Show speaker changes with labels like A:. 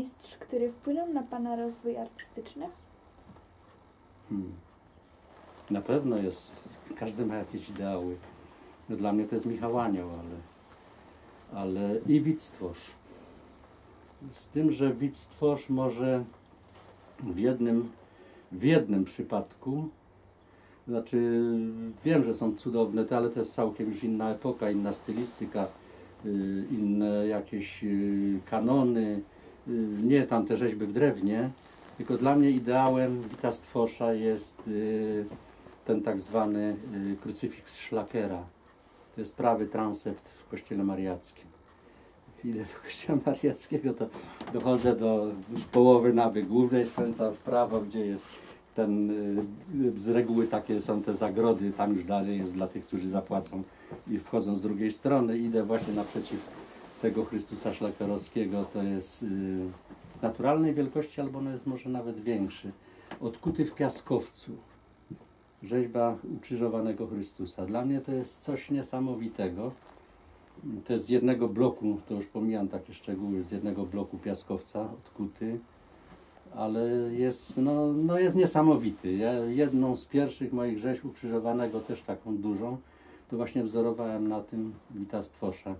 A: mistrz, który wpłynął na Pana rozwój artystyczny?
B: Hmm. Na pewno jest, każdy ma jakieś ideały. No dla mnie to jest Michał Anioł, ale, ale i widz tworz. Z tym, że widz tworz może w jednym, w jednym przypadku, znaczy wiem, że są cudowne, te, ale to jest całkiem już inna epoka, inna stylistyka, y, inne jakieś y, kanony, nie tamte rzeźby w drewnie, tylko dla mnie ideałem Wita Stwosza jest y, ten tak zwany y, krucyfiks Szlakera. To jest prawy transept w kościele mariackim. Idę do kościoła mariackiego, to dochodzę do połowy nawy głównej, skręcam w prawo, gdzie jest ten, y, z reguły takie są te zagrody, tam już dalej jest dla tych, którzy zapłacą i wchodzą z drugiej strony. Idę właśnie naprzeciw tego Chrystusa Szlakerowskiego, to jest y, naturalnej wielkości, albo on jest może nawet większy. Odkuty w piaskowcu. Rzeźba ukrzyżowanego Chrystusa. Dla mnie to jest coś niesamowitego. To jest z jednego bloku, to już pomijam takie szczegóły, z jednego bloku piaskowca odkuty, ale jest, no, no jest niesamowity. Ja jedną z pierwszych moich rzeźb ukrzyżowanego, też taką dużą, to właśnie wzorowałem na tym Wita Stwosza.